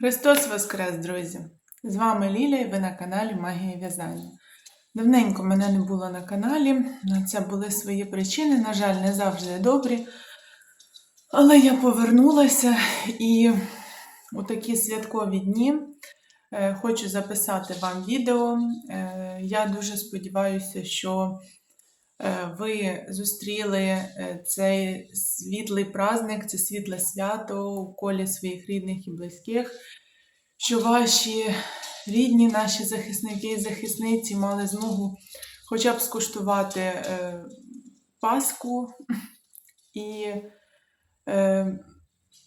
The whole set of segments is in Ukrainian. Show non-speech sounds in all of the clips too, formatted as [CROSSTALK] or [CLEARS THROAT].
Христос Воскрес, друзі! З вами Ліля і ви на каналі Магія В'язання. Давненько мене не було на каналі, на це були свої причини, на жаль, не завжди добрі. Але я повернулася і у такі святкові дні е, хочу записати вам відео. Е, Я дуже сподіваюся, що ви зустріли е, цей світлий праздник, це світле свято у колі своїх рідних і близьких, що ваші рідні, наші захисники і захисниці мали змогу хоча б скуштувати е, Пасху. І е,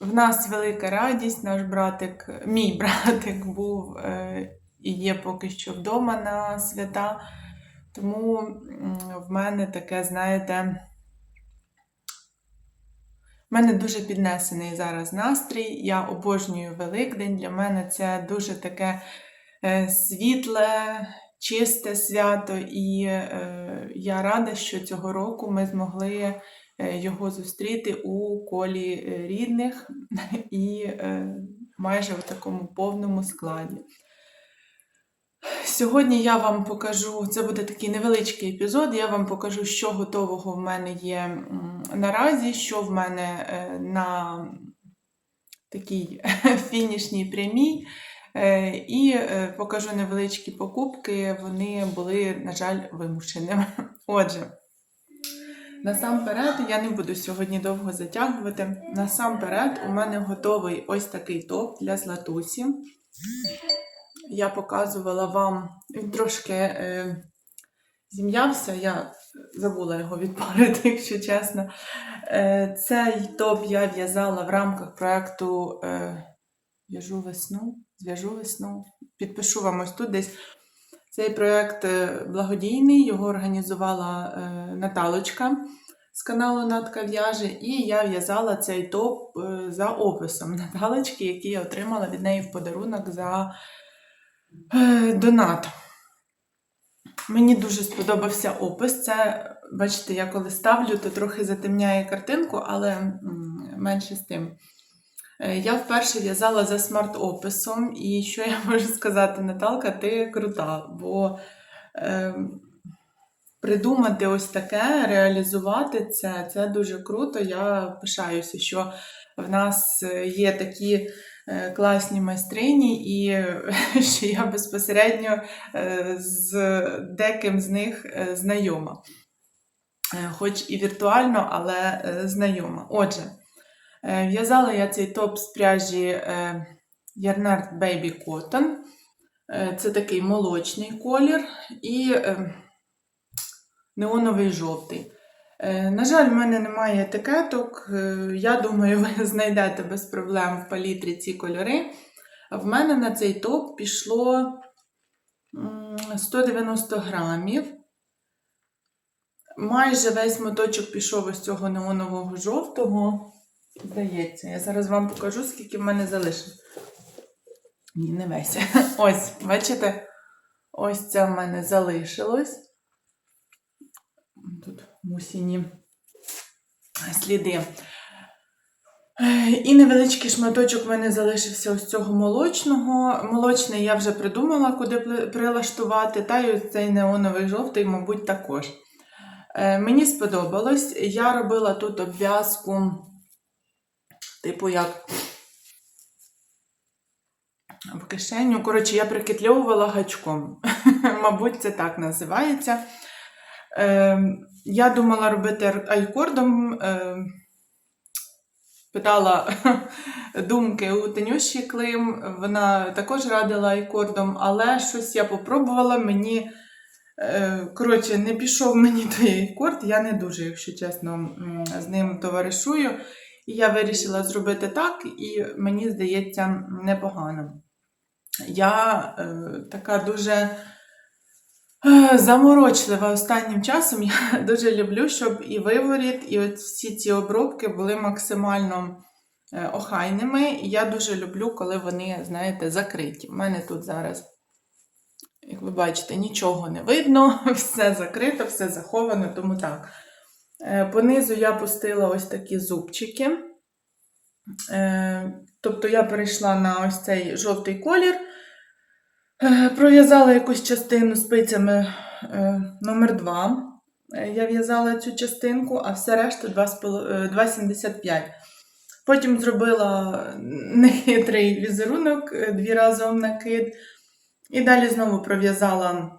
в нас велика радість, наш братик, мій братик був е, і є поки що вдома на свята. Тому в мене таке, знаєте, в мене дуже піднесений зараз настрій. Я обожнюю Великдень. Для мене це дуже таке е, світле, чисте свято, і е, я рада, що цього року ми змогли е, його зустріти у колі рідних [LAUGHS] і майже в такому повному складі. Сьогодні я вам покажу, це буде такий невеличкий епізод, я вам покажу, що готового в мене є наразі, що в мене е, на такій [LAUGHS] фінішній прямій. Е, І е, покажу невеличкі покупки, вони були, на жаль, вимушеними. [LAUGHS] Отже, насамперед, я не буду сьогодні довго затягувати. Насамперед, у мене готовий ось такий топ для Златусі. Я показувала вам, він трошки е, зім'явся, я забула його відпарити, [LAUGHS] якщо чесно. Е, цей топ я в'язала в рамках проєкту е, В'яжу весну. Зв'яжу весну. Підпишу вам ось тут десь. Цей проєкт е, благодійний, його організувала е, Наталочка з каналу Натка в'яже, і я в'язала цей топ е, за описом Наталочки, який я отримала від неї в подарунок за донат. Мені дуже сподобався опис. Це, бачите, я коли ставлю, то трохи затемняє картинку, але менше з тим. Е, Я вперше в'язала за смарт-описом, і що я [LAUGHS] можу сказати, Наталка, ти крута, бо е, придумати ось таке, реалізувати це, це дуже круто. Я пишаюся, що в нас е, є такі е, класні майстрині, і е, [LAUGHS] що я безпосередньо е, з деким з них е, знайома. Е, Хоч і віртуально, але е, знайома. Отже. Е, В'язала я цей топ з пряжі е, Yarnart Baby Cotton. Е, Це такий молочний колір і е, неоновий жовтий. Е, На жаль, в мене немає етикеток. Е, Я думаю, [LAUGHS] ви знайдете без проблем в палітрі ці кольори. В мене на цей топ пішло 190 грамів. Майже весь моточок пішов із цього неонового жовтого. Здається, я зараз вам покажу, скільки в мене залишилось. Ні, не весь. [LAUGHS] Ось, бачите? Ось це в мене залишилось. Тут мусіні сліди. І невеличкий шматочок в мене залишився ось цього молочного. Молочний я вже придумала, куди прилаштувати, та й ось цей неоновий жовтий, мабуть, також. Е, Мені сподобалось. Я робила тут обв'язку. Типу, як в кишеню. Коротше, я прикитльовувала гачком. [LAUGHS] Мабуть, це так називається. Я думала робити айкордом. Е, питала [LAUGHS] думки у Танюші Клим. Вона також радила айкордом, але щось я попробувала. Мені. е, Коротше, не пішов мені [LAUGHS] той айкорд, я не дуже, якщо чесно, з ним товаришую. І я вирішила зробити так, і мені здається, непогано. Я е, така дуже заморочлива останнім часом. Я [LAUGHS] дуже люблю, щоб і виворіт, і всі ці обробки були максимально е, охайними. І я дуже люблю, коли вони, знаєте, закриті. У мене тут зараз, як ви бачите, нічого не видно, [LAUGHS] все закрито, все заховано, тому так. Е, Понизу я пустила ось такі зубчики. Е, тобто я перейшла на ось цей жовтий колір, е, пров'язала якусь частину спицями е, номер 2 Я в'язала цю частинку, а все решта 2,5 е, 2,75. Потім зробила нехитрий візерунок, е, дві разом накид. І далі знову пров'язала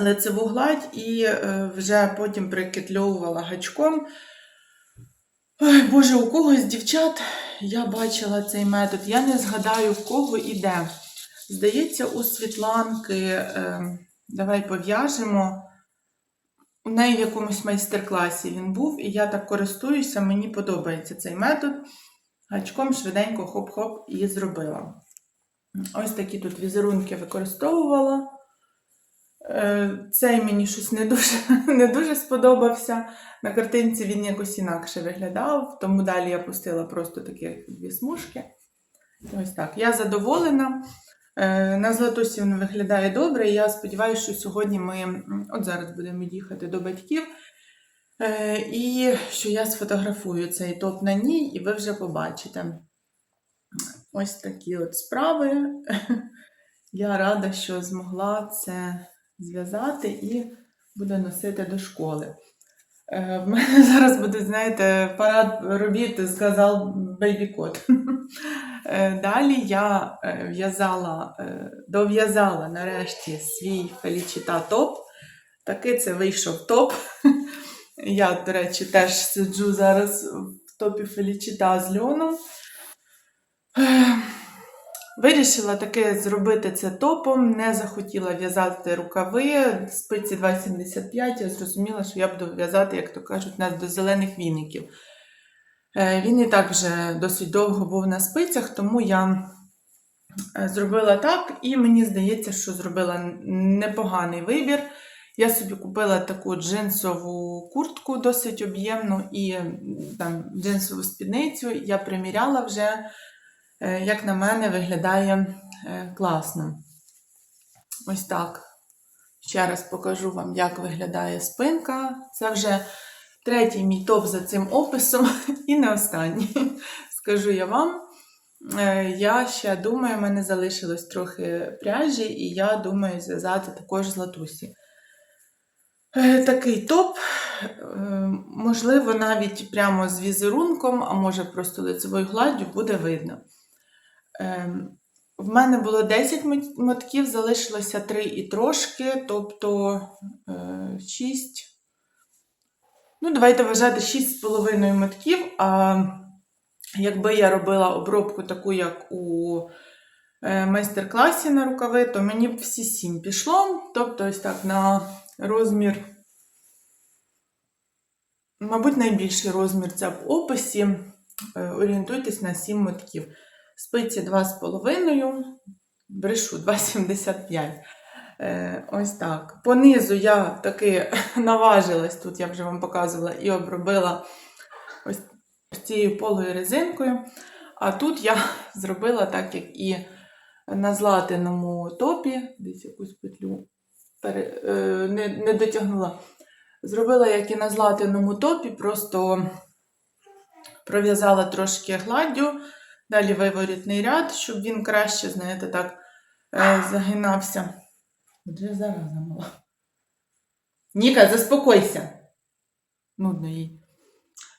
лицеву гладь і е, вже потім прикитльовувала гачком. Ой, Боже, у когось дівчат я бачила цей метод. Я не згадаю, в кого і де. Здається, у Світланки, е, давай пов'яжемо. У неї в якомусь майстер-класі він був, і я так користуюся, мені подобається цей метод. Гачком швиденько хоп-хоп і зробила. Ось такі тут візерунки використовувала. Е, Цей мені щось не дуже, [LAUGHS] не дуже сподобався. На картинці він якось інакше виглядав, тому далі я пустила просто такі дві смужки. Ось так. Я задоволена. Е, На златусі він виглядає добре. і Я сподіваюся, що сьогодні ми, от зараз будемо їхати до батьків. Е, І що я сфотографую цей топ на ній, і ви вже побачите. Ось такі от справи. [LAUGHS] Я рада, що змогла це зв'язати і буду носити до школи. Е, В мене [LAUGHS] зараз буде, знаєте, парад робіт, сказав бейбі-кот. [LAUGHS] Е, Далі я е, в'язала, е, дов'язала нарешті свій Фелічіта топ. Таки це вийшов топ. Я, до речі, теж сиджу зараз в топі Фелічіта з льоном. Вирішила таки зробити це топом, не захотіла в'язати рукави, спиці 2,75, я зрозуміла, що я буду в'язати, як то кажуть, нас до зелених віників. Е, Він і так вже досить довго був на спицях, тому я е, зробила так, і мені здається, що зробила непоганий вибір. Я собі купила таку джинсову куртку, досить об'ємну, і там джинсову спідницю. Я приміряла вже. Е, як на мене, виглядає класно. Ось так. Ще раз покажу вам, як виглядає спинка. Це вже третій мій топ за цим описом, [LAUGHS] і не останній. Скажу я вам. Е, Я ще думаю, в мене залишилось трохи пряжі, і я думаю зв'язати також з латусі. Е, Такий топ, е, можливо, навіть прямо з візерунком, а може просто лицевою гладдю буде видно. В мене було 10 мотків, залишилося 3 і трошки, тобто 6. Ну, давайте вважати 6,5 мотків. А якби я робила обробку таку, як у е, майстер-класі на рукави, то мені б всі 7 пішло. Тобто, ось так на розмір, мабуть, найбільший розмір це в описі. Е, Орієнтуйтесь на 7 мотків. Спиці 2,5, брешу 2,75. Е, ось так. Понизу я таки [LAUGHS] наважилась, тут я вже вам показувала, і обробила ось цією полою резинкою. А тут я [LAUGHS] зробила так, як і на златиному топі, десь якусь петлю пере, е, не, не дотягнула. Зробила, як і на златиному топі, просто пров'язала трошки гладдю. Далі виворітний ряд, щоб він краще, знаєте, так е, загинався. Отже, зараза мала. Ніка, заспокойся. Нудно їй.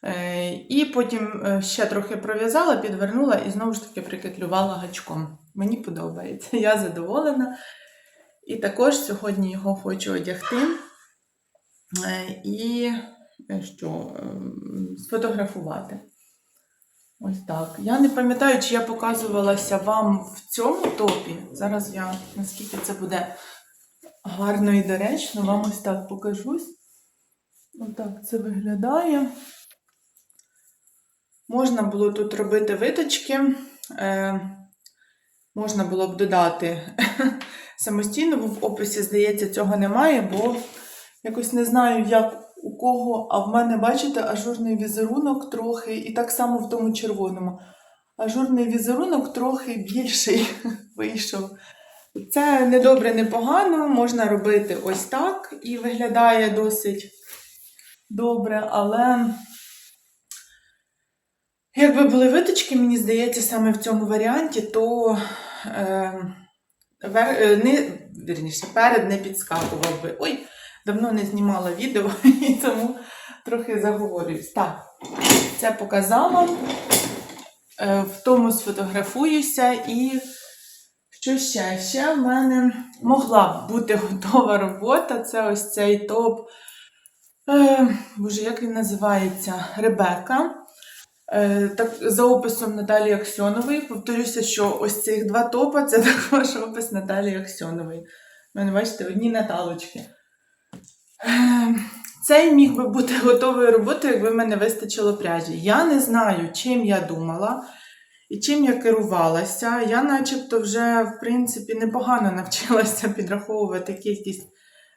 Е, і потім е, ще трохи пров'язала, підвернула і знову ж таки прикитлювала гачком. Мені подобається, я задоволена. І також сьогодні його хочу одягти. Е, і е, що, ем, сфотографувати. Ось так. Я не пам'ятаю, чи я показувалася вам в цьому топі. Зараз я, наскільки це буде гарно і доречно, вам ось так покажусь. Отак це виглядає. Можна було тут робити виточки. Е, можна було б додати [LAUGHS] самостійно, бо в описі, здається, цього немає, бо якось не знаю, як у кого, а в мене, бачите, ажурний візерунок трохи, і так само в тому червоному. Ажурний візерунок трохи більший [LAUGHS] вийшов. Це не добре, не погано, можна робити ось так і виглядає досить добре, але Якби були виточки, мені здається, саме в цьому варіанті, то е, вер, е, не, вірніше, перед не підскакував би. Ой, давно не знімала відео, [LAUGHS] і тому трохи заговорююсь. Так, це показала. Е, в тому сфотографуюся і що ще? Ще в мене могла б бути готова робота. Це ось цей топ. Е, боже, як він називається? Ребека. Е, так, за описом Наталії Аксьонової. Повторюся, що ось цих два топа це [LAUGHS] також опис Наталії Аксьонової. У мене, бачите, одні Наталочки. Е, цей міг би бути [LAUGHS] готовою роботою, якби мене вистачило пряжі. Я не знаю, чим я думала і чим я керувалася. Я, начебто, вже, в принципі, непогано навчилася [LAUGHS] підраховувати кількість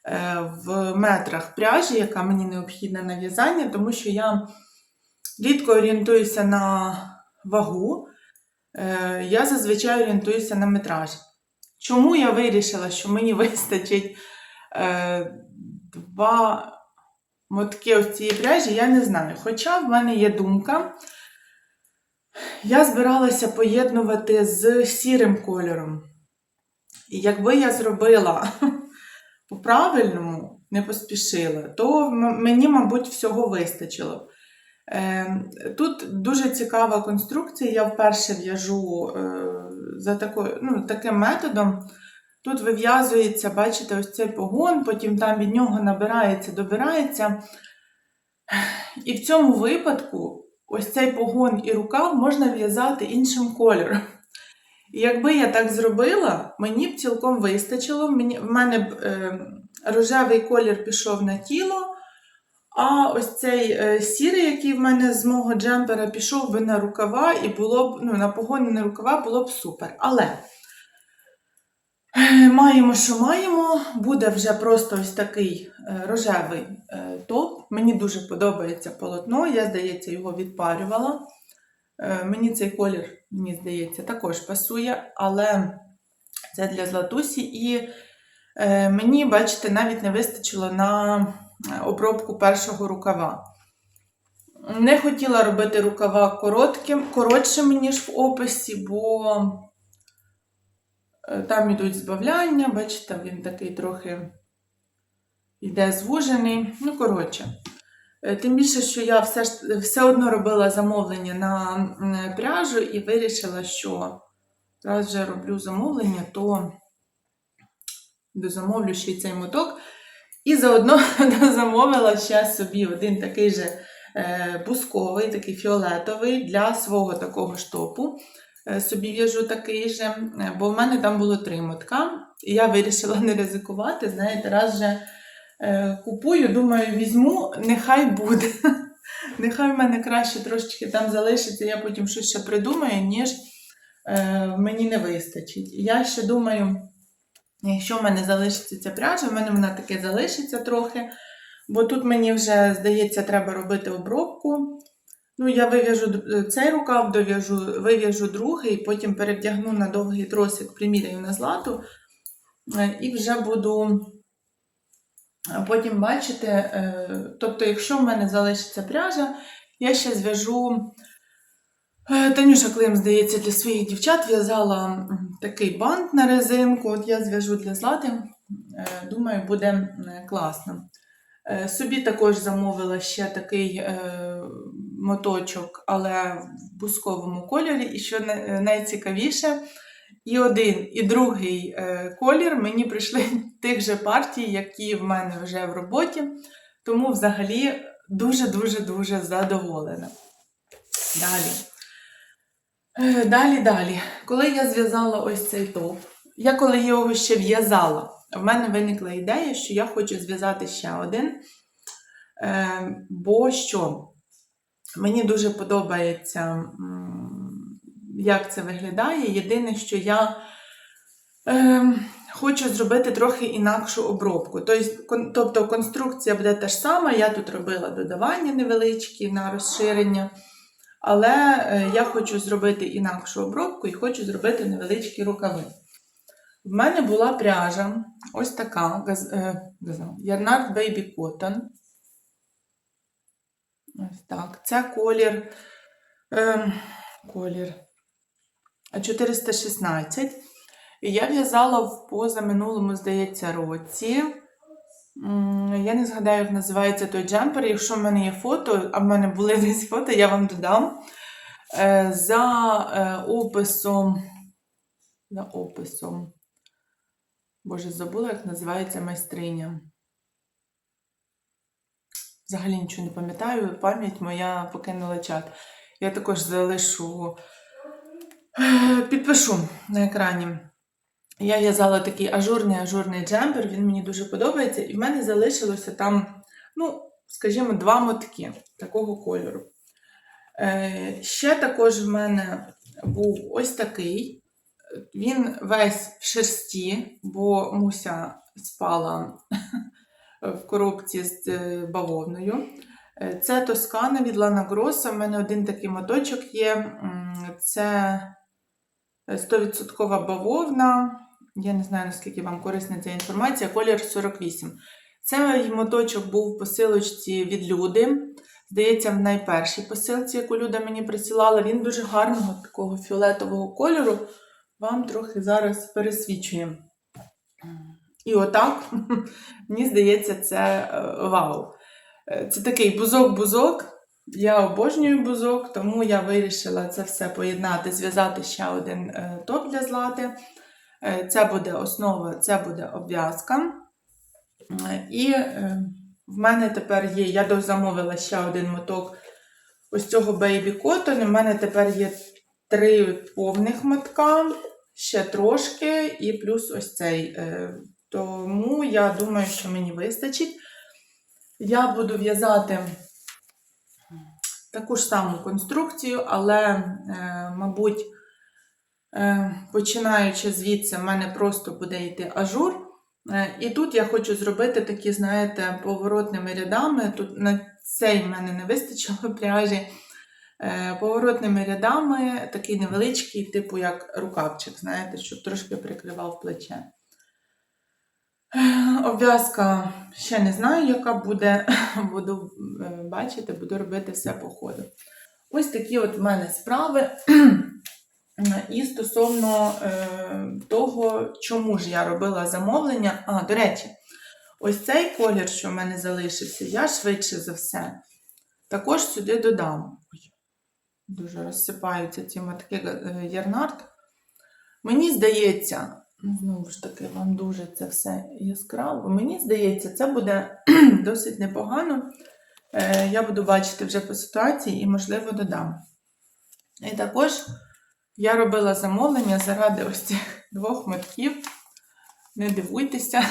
е, в метрах пряжі, яка мені необхідна на в'язання, тому що я рідко орієнтуюся на вагу. Е, Я зазвичай орієнтуюся на метраж. Чому я вирішила, що мені [LAUGHS] вистачить е, два мотки ось цієї пряжі, я не знаю. Хоча в мене є думка, я збиралася поєднувати з сірим кольором. І якби я зробила [LAUGHS] по-правильному, не поспішила, то мені, мабуть, всього вистачило. Е, Тут дуже цікава конструкція. Я вперше в'яжу е, за такою, ну, таким методом. Тут вив'язується, бачите, ось цей погон, потім там від нього набирається, добирається. І в цьому випадку ось цей погон і рукав можна в'язати іншим кольором. І якби я так зробила, мені б цілком вистачило. Мені, в мене б е, рожевий колір пішов на тіло, а ось цей е, сірий, який в мене з мого джемпера, пішов би на рукава і було б, ну, на погони на рукава було б супер. Але [LAUGHS] маємо, що маємо. Буде вже просто ось такий е, рожевий е, топ. Мені дуже подобається полотно. Я, здається, його відпарювала. Е, Мені цей колір, мені здається, також пасує, але це для Златусі. І мені, бачите, навіть не вистачило на обробку першого рукава. Не хотіла робити рукава коротким, коротшими, ніж в описі, бо там ідуть збавляння, бачите, він такий трохи йде звужений. Ну, коротше. Е, Тим більше, що я все, все одно робила замовлення на пряжу і вирішила, що раз вже роблю замовлення, то дозамовлю ще й цей моток. І заодно [LAUGHS] замовила ще собі один такий же е, бусковий, такий фіолетовий для свого такого штопу. Е, собі в'яжу такий же, е, бо в мене там було три мотка. І я вирішила [LAUGHS] не ризикувати. Знаєте, раз вже е, купую, думаю, візьму, нехай буде. [LAUGHS] Нехай в мене краще трошечки там залишиться, я потім щось ще придумаю, ніж мені не вистачить. Я ще думаю, якщо в мене залишиться ця пряжа, в мене вона таки залишиться трохи, бо тут мені вже, здається, треба робити обробку. Ну, я вив'яжу цей рукав, дов'яжу, вив'яжу другий, потім перевдягну на довгий тросик, приміряю на злату, е, і вже буду потім бачите, е, тобто, якщо в мене залишиться пряжа, я ще зв'яжу. е, Танюша Клим, здається, для своїх дівчат в'язала такий бант на резинку. От я зв'яжу для злати. Е, Думаю, буде класно. Е, Собі також замовила ще такий е, моточок, але в бусковому кольорі. І що найцікавіше, і один, і другий е, колір мені прийшли [LAUGHS] тих же партій, які в мене вже в роботі. Тому взагалі дуже-дуже-дуже задоволена. Далі. Е, Далі, далі. Коли я зв'язала ось цей топ, я коли його ще в'язала, в мене виникла ідея, що я хочу зв'язати ще один. Е, Бо що? Мені дуже подобається, як це виглядає. Єдине, що я е, хочу зробити трохи інакшу обробку. Тобто, конструкція буде та ж сама. Я тут робила додавання невеличкі на розширення. Але е, я хочу зробити інакшу обробку і хочу зробити невеличкі рукави. В мене була пряжа, ось така газ, е, Baby Cotton. Так. Це колір Ем, колір 416. І я в'язала в позаминулому, здається, році. Я не згадаю, як називається той джемпер. Якщо в мене є фото, а в мене були десь фото, я вам додам. Е, За е, описом. За описом. Боже, забула, як називається майстриня. Взагалі нічого не пам'ятаю, пам'ять моя покинула чат. Я також залишу, підпишу на екрані. Я в'язала такий ажурний ажурний джемпер, він мені дуже подобається, і в мене залишилося там, ну, скажімо, два мотки такого кольору. Е, ще також в мене був ось такий. Він весь в шерсті, бо Муся спала в коробці з е, бавовною. Е, Це Тоскана від Лана Гроса. У мене один такий моточок є. Це 100% бавовна. Я не знаю, наскільки вам корисна ця інформація. Колір 48. Цей моточок був в посилочці від люди. Здається, в найпершій посилці, яку Люда мені присилала, він дуже гарного такого фіолетового кольору. Вам трохи зараз пересвічує. І отак, [LAUGHS] мені здається, це е, вау. Е, Це такий бузок-бузок. Я обожнюю бузок, тому я вирішила це все поєднати, зв'язати ще один е, топ для злати. Це буде основа, це буде обв'язка. І в мене тепер є, я дозамовила ще один моток ось цього Baby Cotton. У мене тепер є три повних мотка, ще трошки, і плюс ось цей. Тому я думаю, що мені вистачить. Я буду в'язати таку ж саму конструкцію, але, е, мабуть, е, починаючи звідси, в мене просто буде йти ажур. Е, І тут я хочу зробити такі, знаєте, поворотними рядами. Тут на цей в мене не вистачило [LAUGHS] пряжі. Поворотними рядами такий невеличкий, типу як рукавчик, знаєте, щоб трошки прикривав плече. Обв'язка ще не знаю, яка буде. [LAUGHS] Буду е, бачити, буду робити все по ходу. Ось такі от в мене справи. [CLEARS THROAT] І стосовно е, того, чому ж я робила замовлення. А, до речі, ось цей колір, що в мене залишився, я швидше за все також сюди додам. Дуже розсипаються ці матки е, ярнард. Мені здається, знову ж таки, вам дуже це все яскраво. Мені здається, це буде [CLEARS THROAT] досить непогано. Е, Я буду бачити вже по ситуації і, можливо, додам. І також я робила замовлення заради ось цих [LAUGHS] двох мотків. Не дивуйтеся.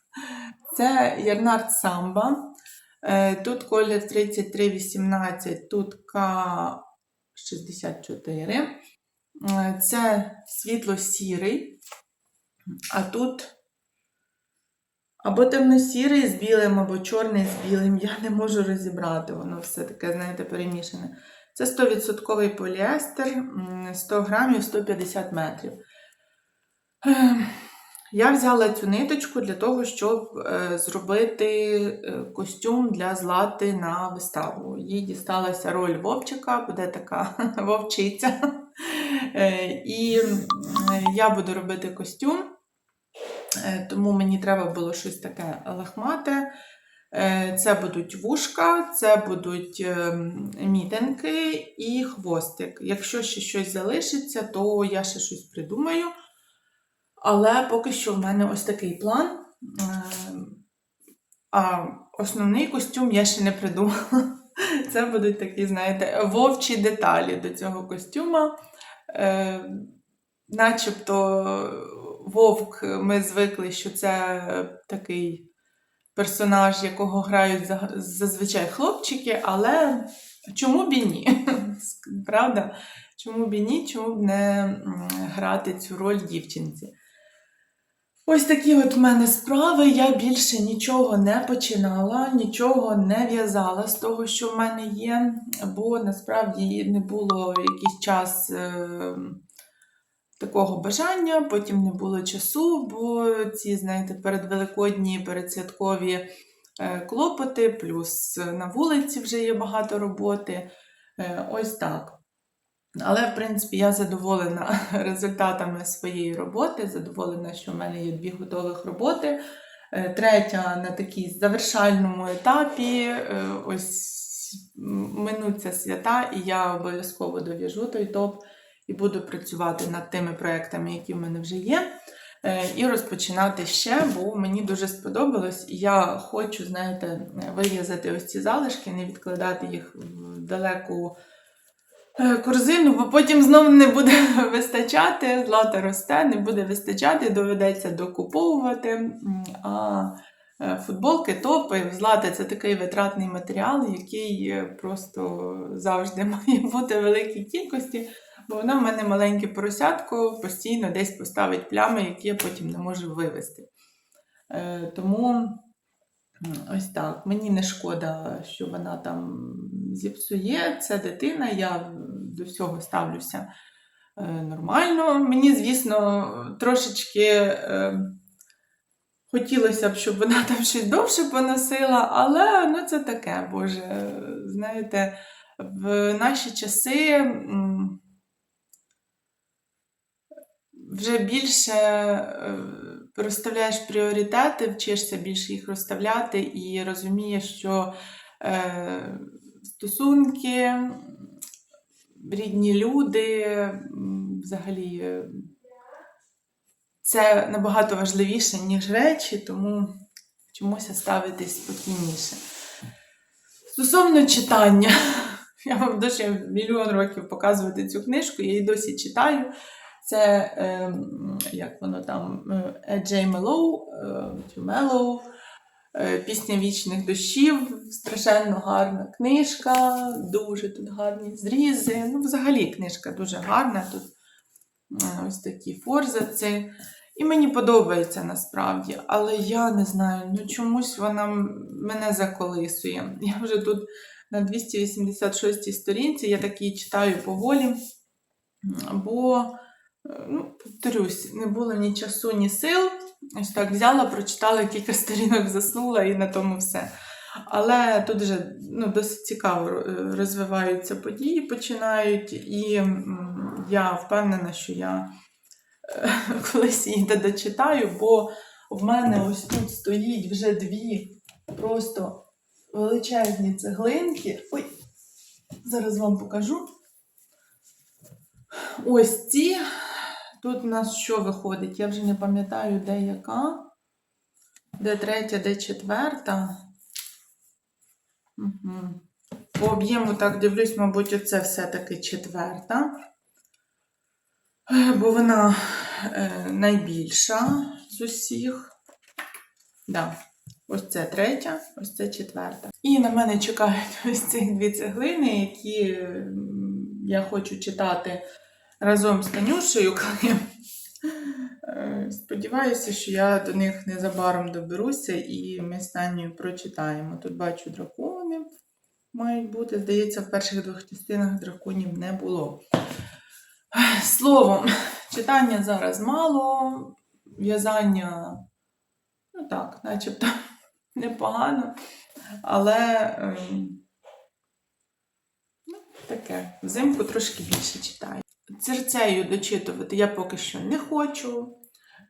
[LAUGHS] Це Ярнард Самба. Е, Тут колір 3318, тут К64. Е, Це світло-сірий, а тут або темно-сірий з білим, або чорний з білим. Я не можу розібрати, воно все таке, знаєте, перемішане. Це 100% поліестер, 100 грамів, 150 метрів. Ем, Я взяла цю ниточку для того, щоб е, зробити е, костюм для злати на виставу. Їй дісталася роль вовчика, буде така [LAUGHS] вовчиця. Е, І я буду робити костюм, тому мені треба було щось таке лахмате. Е, Це будуть вушка, це будуть ем, мітинки і хвостик. Якщо ще щось залишиться, то я ще щось придумаю. Але поки що в мене ось такий план. Ем, А основний костюм я ще не придумала. [LAUGHS] Це будуть такі, знаєте, вовчі деталі до цього костюма. Е, начебто вовк, ми звикли, що це такий персонаж, якого грають зазвичай хлопчики, але чому б і ні? [LAUGHS] Правда? Чому б і ні? Чому б не грати цю роль дівчинці? Ось такі от в мене справи. Я більше нічого не починала, нічого не в'язала з того, що в мене є, бо насправді не було якийсь час е, такого бажання, потім не було часу, бо ці, знаєте, передвеликодні, передсвяткові е, клопоти, плюс на вулиці вже є багато роботи. Е, ось так. Але, в принципі, я задоволена [LAUGHS] результатами своєї роботи, задоволена, що в мене є дві готових роботи. Е, Третя на такій завершальному етапі. Ось минуться свята, і я обов'язково дов'яжу той топ і буду працювати над тими проектами, які в мене вже є. Е, І розпочинати ще, бо мені дуже сподобалось. Я хочу, знаєте, вив'язати ось ці залишки, не відкладати їх в далеку е, корзину, бо потім знову не буде [LAUGHS] вистачати, злата росте, не буде вистачати, доведеться докуповувати. А е, футболки, топи, злата це такий витратний матеріал, який просто завжди [LAUGHS] має бути в великій кількості. Бо вона в мене маленьке поросятко, постійно десь поставить плями, які я потім не можу вивести. Е, тому ось так. Мені не шкода, що вона там зіпсує. Це дитина, я до всього ставлюся е, нормально. Мені, звісно, трошечки. Е, Хотілося б, щоб вона [LAUGHS] там щось довше поносила, але ну, це таке, Боже. Знаєте, в наші часи вже більше е, розставляєш пріоритети, вчишся більше їх розставляти і розумієш, що е, стосунки, рідні люди, взагалі, е, це набагато важливіше, ніж речі, тому чомусь ставитись спокійніше. Стосовно читання, [LAUGHS] я вам дуже мільйон років показувати цю книжку, я її досі читаю. Це ем, як воно там е, Джей Мелоу, е, Мелоу, е, Пісня вічних дощів, страшенно гарна книжка, дуже тут гарні зрізи. Ну, взагалі книжка дуже гарна. Тут е, ось такі форзаці. І мені подобається насправді, але я не знаю, ну чомусь вона мене заколисує. Я вже тут на 286 сторінці, я так її читаю поволі, бо, е, ну, повторюсь, не було ні часу, ні сил. Ось так взяла, прочитала кілька [LAUGHS] сторінок, заснула і на тому все. Але тут вже ну, досить цікаво е, розвиваються події, починають, і я впевнена, що я е, [LAUGHS] колись її дочитаю, бо в мене ось тут стоїть вже дві просто величезні цеглинки. Ой, зараз вам покажу. Ось ці. Тут у нас що виходить? Я вже не пам'ятаю, де яка. Де третя, де четверта. Угу. По об'єму так дивлюсь, мабуть, оце все-таки четверта. Е, Бо вона е, найбільша з усіх. Да. Ось це третя, ось це четверта. І на мене чекають [LAUGHS] ось ці дві цеглини, які я хочу читати разом з Танюшею, коли Е, Сподіваюся, що я до них незабаром доберуся і ми з Танею прочитаємо. Тут бачу дракони мають бути. Здається, в перших двох частинах драконів не було. Словом, читання зараз мало, в'язання, ну так, начебто [LAUGHS] непогано, але ем, ну, таке, взимку трошки більше читаю. Церцею дочитувати я поки що не хочу.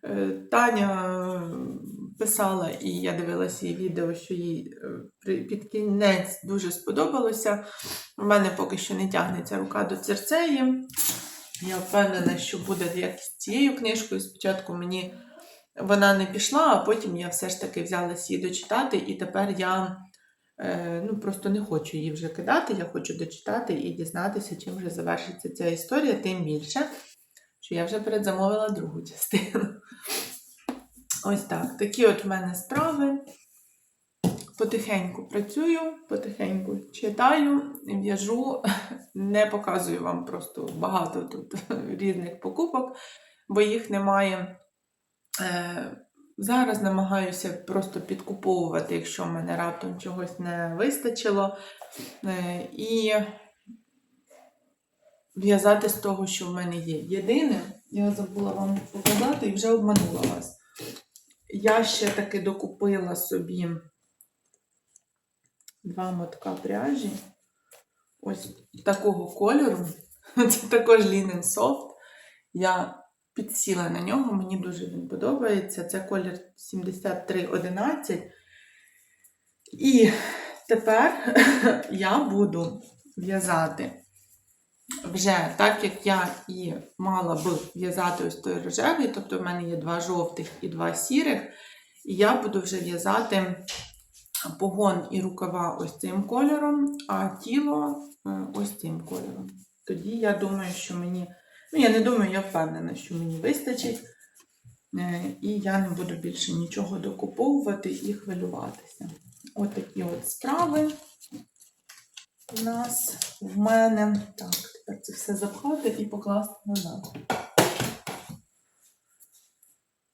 Е, Таня писала, і я дивилася її відео, що їй е, під кінець дуже сподобалося. У мене поки що не тягнеться рука до церцеї. Я впевнена, що буде як з цією книжкою. Спочатку мені вона не пішла, а потім я все ж таки взялася її дочитати, і тепер я ну, просто не хочу її вже кидати. Я хочу дочитати і дізнатися, чим вже завершиться ця історія, тим більше, що я вже передзамовила другу частину. Ось так. Такі от в мене справи. Потихеньку працюю, потихеньку читаю, в'яжу, [LAUGHS] не показую вам просто багато тут [LAUGHS] різних покупок, бо їх немає. Зараз намагаюся просто підкуповувати, якщо в мене раптом чогось не вистачило. Е, І в'язати з того, що в мене є. Єдине, я забула вам показати і вже обманула вас. Я ще таки докупила собі два мотка пряжі. Ось такого кольору. [LAUGHS] Це також Linen Soft. Я підсіла на нього, мені дуже він подобається. Це колір 7311. І тепер [LAUGHS] я буду в'язати вже так, як я і мала б в'язати ось той рожевий, тобто в мене є два жовтих і два сірих. І я буду вже в'язати погон і рукава ось цим кольором, а тіло е, ось цим кольором. Тоді я думаю, що мені, ну я не думаю, я впевнена, що мені вистачить. Е, І я не буду більше нічого докуповувати і хвилюватися. От такі от справи у нас в мене. Так, тепер це все запхати і покласти назад.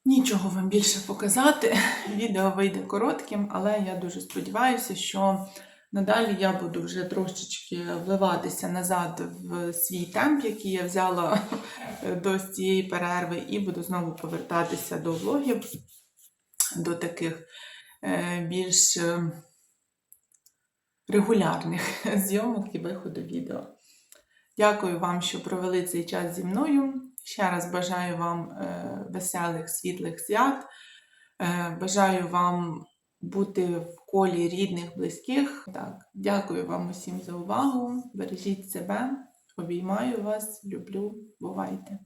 Нічого вам більше показати. [LAUGHS] Відео вийде коротким, але я дуже сподіваюся, що надалі я буду вже трошечки вливатися назад в свій темп, який я взяла [LAUGHS] до цієї перерви, і буду знову повертатися до влогів, до таких е, більш е, регулярних [LAUGHS] зйомок і виходу відео. Дякую вам, що провели цей час зі мною. Ще раз бажаю вам е, веселих, світлих свят. Бажаю вам бути в колі рідних, близьких. Так, дякую вам усім за увагу. Бережіть себе, обіймаю вас, люблю, бувайте!